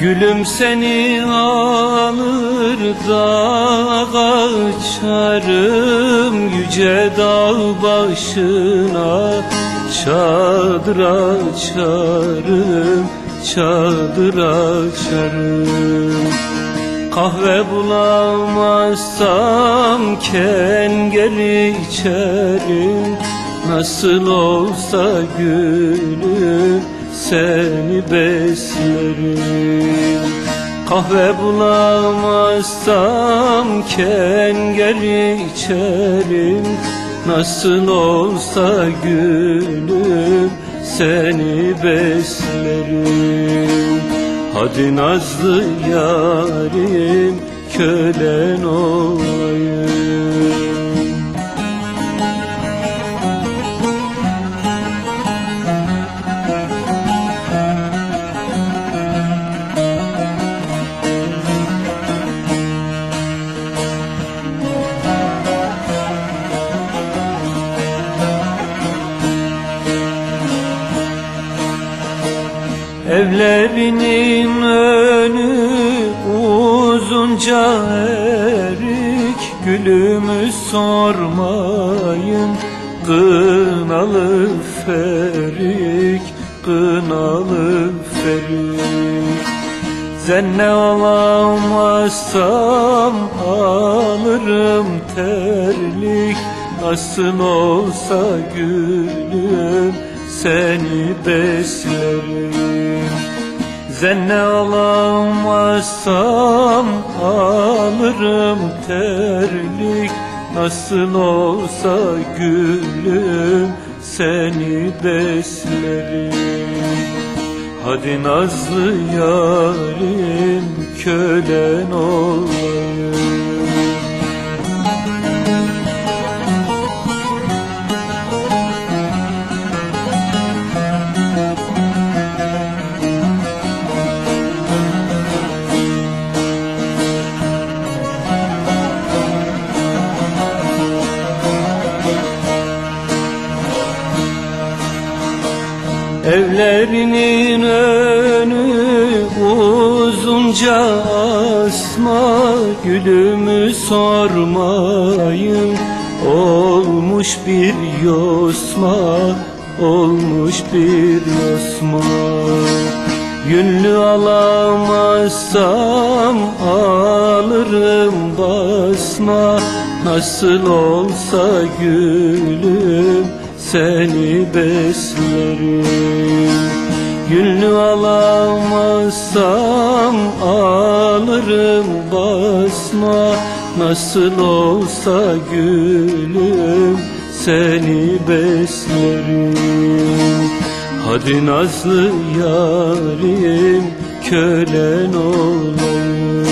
Gülüm seni alır dağa açarım. Yüce dağ başına çadır açarım Çadır açarım. Kahve bulamazsam kenger içerim. Nasıl olsa gülüm seni beslerim. Kahve bulamazsam kenger içerim. Nasıl olsa gülüm seni beslerim. Hadi nazlı yarim kölen olayım Evlerinin önü uzunca erik Gülümü sormayın. Kınalı ferik Kınalı ferik. Zenne alamazsam alırım terlik. Nasıl olsa gülüm seni beslerim. Zenne alamazsam alırım terlik. Nasıl olsa gülüm seni beslerim. Hadi nazlı yarim kölen olayım Evlerinin önü uzunca asma Gülümü sormayın. Olmuş bir yosma Olmuş bir yosma. Yünlü alamazsam alırım basma. Nasıl olsa gülüm seni beslerim. Yünlü alamazsam alırım basma. Nasıl olsa gülüm seni beslerim. Hadi nazlı yarim kölen olayım